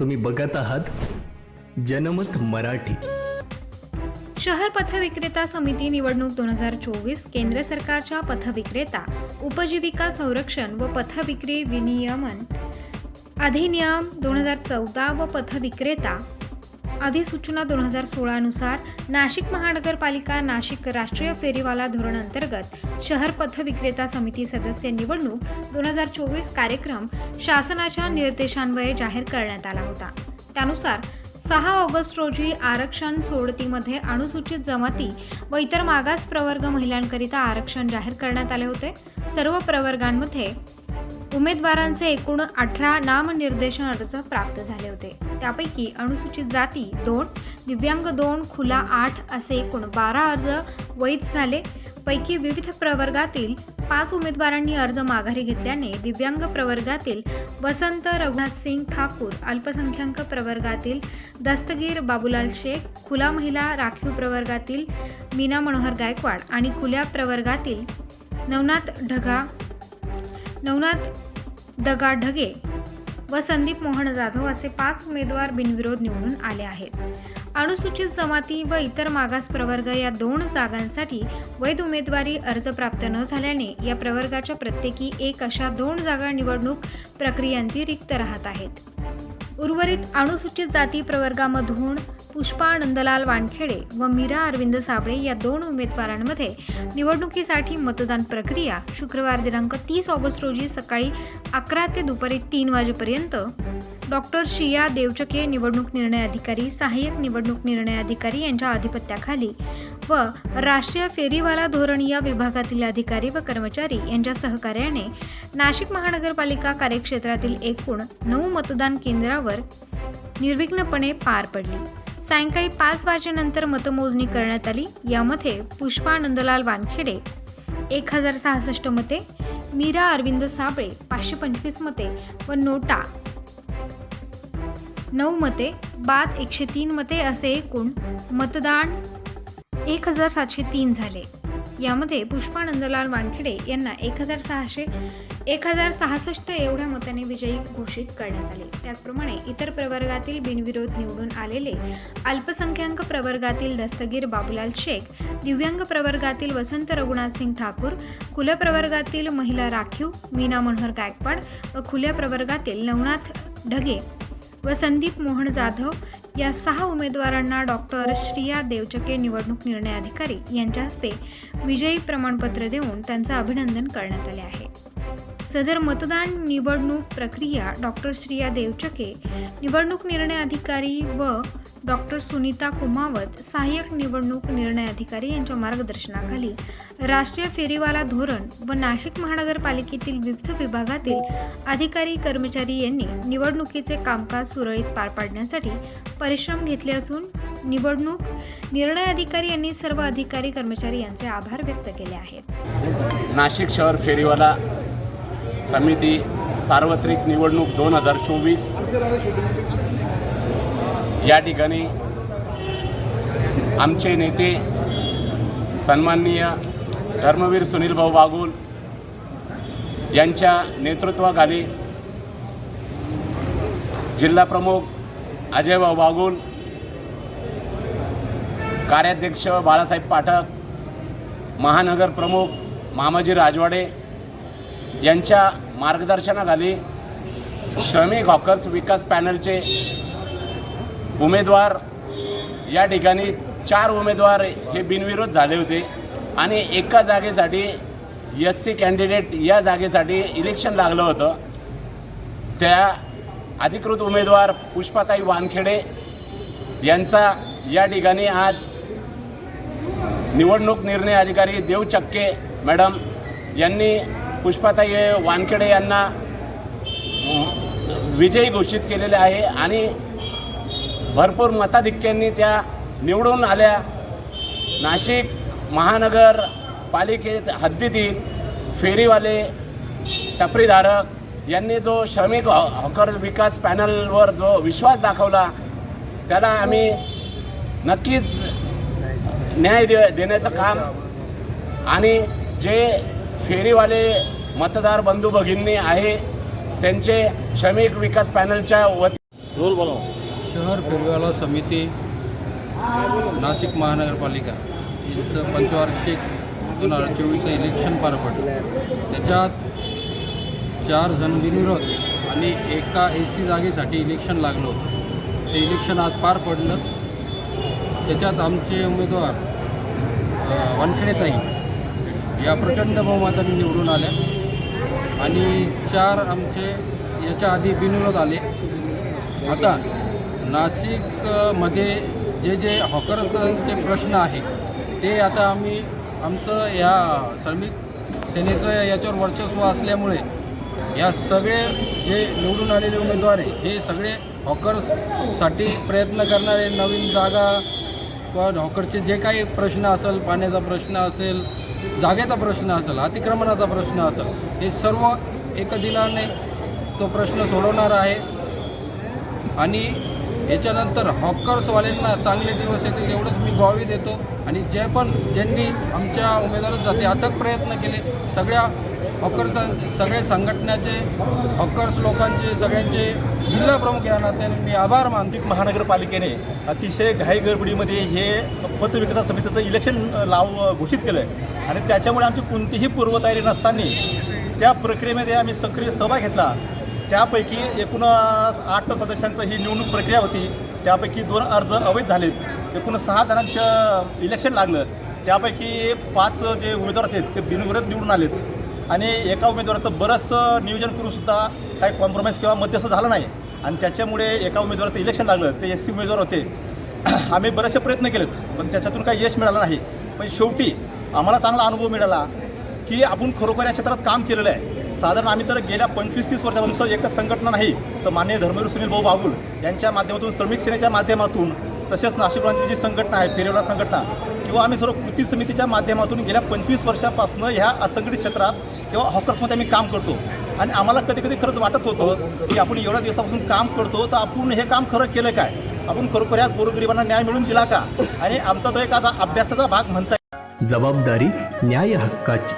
तुम्ही बघत आहात जनमत मराठी. शहर पथविक्रेता समिती निवडणूक दोन हजार चोवीस केंद्र सरकारच्या पथविक्रेता उपजीविका संरक्षण व पथविक्री विनियमन अधिनियम दोन हजार चौदा व पथविक्रेता अधिसूचना दोन हजार सोळानुसार नाशिक महानगरपालिका नाशिक राष्ट्रीय फेरीवाला धोरण अंतर्गत शहर पथविक्रेता समिती सदस्य निवडणूक दोन हजार चोवीस कार्यक्रम शासनाच्या निर्देशान्वये जाहीर करण्यात आला होता. त्यानुसार सहा ऑगस्ट रोजी आरक्षण सोडतीमध्ये अनुसूचित जमाती व इतर मागास प्रवर्ग महिलांकरिता आरक्षण जाहीर करण्यात आले होते. सर्व प्रवर्गांमध्ये उमेदवारांचे एकूण अठरा नामनिर्देशन अर्ज प्राप्त झाले होते. त्यापैकी अनुसूचित जाती दोन दिव्यांग दोन खुला आठ असे एकूण बारा अर्ज वैध झाले. पैकी विविध प्रवर्गातील पाच उमेदवारांनी अर्ज माघारी घेतल्याने दिव्यांग प्रवर्गातील वसंत रघुनाथ सिंग ठाकूर अल्पसंख्याक प्रवर्गातील दस्तगीर बाबूलाल शेख खुला महिला राखीव प्रवर्गातील मीना मनोहर गायकवाड आणि खुल्या प्रवर्गातील नवनाथ ढगा नवनाथ दगा ढगे व संदीप मोहन जाधव असे पाच उमेदवार बिनविरोध निवडून आले आहेत. अनुसूचित जमाती व इतर मागास प्रवर्ग या दोन जागांसाठी वैध उमेदवारी अर्ज प्राप्त न झाल्याने या प्रवर्गाच्या प्रत्येकी एक अशा दोन जागा निवडणूक प्रक्रियांती रिक्त राहत आहेत. उर्वरित अनुसूचित जाती प्रवर्गामधून पुष्पा नंदलाल वानखेडे व मीरा अरविंद साबळे या दोन उमेदवारांमध्ये निवडणुकीसाठी मतदान प्रक्रिया शुक्रवार दिनांक तीस ऑगस्ट रोजी सकाळी अकरा ते दुपारी तीन वाजेपर्यंत. डॉक्टर शिया देवचके निवडणूक निर्णय अधिकारी सहाय्यक निवडणूक निर्णय अधिकारी यांच्या अधिपत्याखाली व राष्ट्रीय फेरीवाला धोरण या विभागातील अधिकारी व कर्मचारी यांच्या सहकार्याने नाशिक महानगरपालिका कार्यक्षेत्रातील एकूण नऊ मतदान केंद्रावर निर्विघ्नपणे पार पडली. सायंकाळी पाच वाजेनंतर मतमोजणी करण्यात आली. यामध्ये पुष्पा नंदलाल वानखेडे एक हजार सहासष्ट मते मीरा अरविंद साबळे पाचशे पंचवीस मते व नोटा नऊ मते बाद एकशे तीन मते असे एकूण मतदान एक हजार सातशे तीन झाले. यामध्ये पुष्पा नंदलाल वानखेडे यांना एक हजार सहाशे एक हजार सहासष्ट एवढ्या मताने विजयी घोषित करण्यात आले. त्याचप्रमाणे इतर प्रवर्गातील बिनविरोध निवडून आलेले अल्पसंख्याक प्रवर्गातील दस्तगीर बाबूलाल शेख दिव्यांग प्रवर्गातील वसंत रघुनाथ सिंग ठाकूर खुल्या प्रवर्गातील महिला राखीव मीना मनोहर गायकवाड व खुल्या प्रवर्गातील नवनाथ ढगे व संदीप मोहन जाधव या सहा उमेदवारांना डॉक्टर श्रिया देवचके निवडणूक निर्णय अधिकारी यांच्या हस्ते विजयी प्रमाणपत्र देऊन त्यांचं अभिनंदन करण्यात आले आहे. सदर मतदान निवडणूक प्रक्रिया डॉक्टर श्रिया देवचके निवडणूक निर्णय अधिकारी व डॉक्टर सुनीता कुमावत सहाय्यक निवडणूक निर्णय अधिकारी यांच्या मार्गदर्शनाखाली राष्ट्रीय फेरीवाला धोरण व नाशिक महानगरपालिकेतील विविध विभागातील अधिकारी कर्मचारी यांनी निवडणुकीचे कामकाज सुरळीत पार पाडण्यासाठी परिश्रम घेतले असून निवडणूक निर्णय अधिकारी यांनी सर्व अधिकारी कर्मचारी यांचे आभार व्यक्त केले आहेत. नाशिक शहर फेरीवाला समिती सार्वत्रिक निवडणूक दोन हजार चोवीस. या ठिकाणी आमचे नेते सन्माननीय धर्मवीर सुनीलभाऊ बागुल यांच्या नेतृत्वाखाली जिल्हाप्रमुख अजयभाऊ बागुल कार्याध्यक्ष बाळासाहेब पाठक महानगर प्रमुख मामाजी राजवाडे यांच्या मार्गदर्शनाखाली श्रमिक हॉकर्स विकास पॅनलचे उमेदवार या ठिकाणी चार उमेदवार हे बिनविरोध झाले होते आणि एका जागेसाठी एस सी कॅन्डिडेट या जागेसाठी इलेक्शन लागलं होतं. त्या अधिकृत उमेदवार पुष्पाताई वानखेडे यांचा या ठिकाणी आज निवडणूक निर्णय अधिकारी देव चक्के मॅडम यांनी पुष्पाताई वानखेडे यांना विजयी घोषित केलेले आहे आणि भरपूर मताधिक्यांनी त्या निवडून आल्या. नाशिक महानगर पालिकेत हद्दीतील फेरीवाले टपरीधारक यांनी जो श्रमिक हॉ- हॉकर विकास पॅनलवर जो विश्वास दाखवला त्याला आम्ही नक्कीच न्याय दे देण्याचं काम आणि जे फेरीवाले मतदार बंधू भगिनी आहे. त्यांचे श्रमिक विकास पॅनलच्या वती रोल बनव. शहर फेरीवाला समिती नाशिक महानगरपालिका. यांचं पंचवार्षिक दोन हजार चोवीसचं इलेक्शन पार पडलं. त्याच्यात चार जण बिनविरोध आणि एका ए सी जागेसाठी इलेक्शन लागलं होतं. ते इलेक्शन आज पार पडलं. त्याच्यात आमचे उमेदवार वानखेडेताई या प्रचंड बहुमताने निवडून आल्या. आणि चार आमचे याच्या आधी बिनविरोध आले. आता नाशिकमध्ये जे जे हॉकरचे प्रश्न आहे ते आता आम्ही आमचं या श्रमिक सेनेचं याच्यावर वर्चस्व असल्यामुळे या सगळे जे निवडून आलेले उमेदवार आहे हे सगळे हॉकर्ससाठी प्रयत्न करणारे नवीन जागा किंवा हॉकरचे जे काही प्रश्न असेल पाण्याचा प्रश्न असेल जागेचा प्रश्न असेल अतिक्रमणाचा प्रश्न असेल हे सर्व एका दिलाने तो प्रश्न सोडवणार आहे. आणि याच्यानंतर हॉकर्सवाल्यांना चांगले दिवस येतील एवढंच मी गॉवी देतो. आणि जे पण ज्यांनी आमच्या उमेदवारांसाठी अथक प्रयत्न केले सगळ्या हॉकर्सांचे सगळे संघटनाचे हॉकर्स लोकांचे सगळ्यांचे जिल्हा प्रमुख या नात्याने मी आभार मानतो. महानगरपालिकेने अतिशय घाई गडबडीमध्ये हे पतविक्रेता समितीचं इलेक्शन लाव घोषित केलं आहे आणि त्याच्यामुळे आमची कोणतीही पूर्वतयारी नसताना त्या प्रक्रियेमध्ये आम्ही सक्रिय सहभाग घेतला. त्यापैकी एकूण आठ सदस्यांचं ही निवडणूक प्रक्रिया होती. त्यापैकी दोन अर्ज अवैध झालेत. एकूण सहा जणांचं इलेक्शन लागलं. त्यापैकी पाच जे उमेदवार आहेत ते बिनविरोध निवडून आलेत. आणि एका उमेदवाराचं बरंचसं नियोजन करून सुद्धा काही कॉम्प्रोमाइज किंवा मध्यस्थ झालं नाही. आणि त्याच्यामुळे एका उमेदवाराचं इलेक्शन लागलं ते एस सी उमेदवार होते. आम्ही बरेचसे प्रयत्न केलेत पण त्याच्यातून काही यश मिळालं नाही. पण शेवटी आम्हाला चांगला अनुभव मिळाला की आपण खरोखर या क्षेत्रात काम केलेलं आहे. साधारण आम्ही तर गेल्या पंचवीस तीस वर्षापासून एकच संघटना नाही तर माननीय धर्मवीर सुनील भाऊ बागुल यांच्या माध्यमातून श्रमिक सेनेच्या माध्यमातून तसेच नाशिकची जी संघटना आहे फेरीवाला संघटना व आम्ही सर्व कृती समितीच्या माध्यमातून गेल्या पंचवीस वर्षापासून ह्या असंघटित क्षेत्रात किंवा हॉकर्समध्ये आम्ही काम करतो. आणि आम्हाला कधी कधी खरंच वाटत होतं की आपण एवढ्या दिवसापासून काम करतो तर आपण हे काम खरं केलं काय? आपण खरोखर या गोरगरिबांना न्याय मिळून दिला का? आणि आमचा तो एक असा अभ्यासाचा भाग म्हणता जबाबदारी न्याय हक्काची.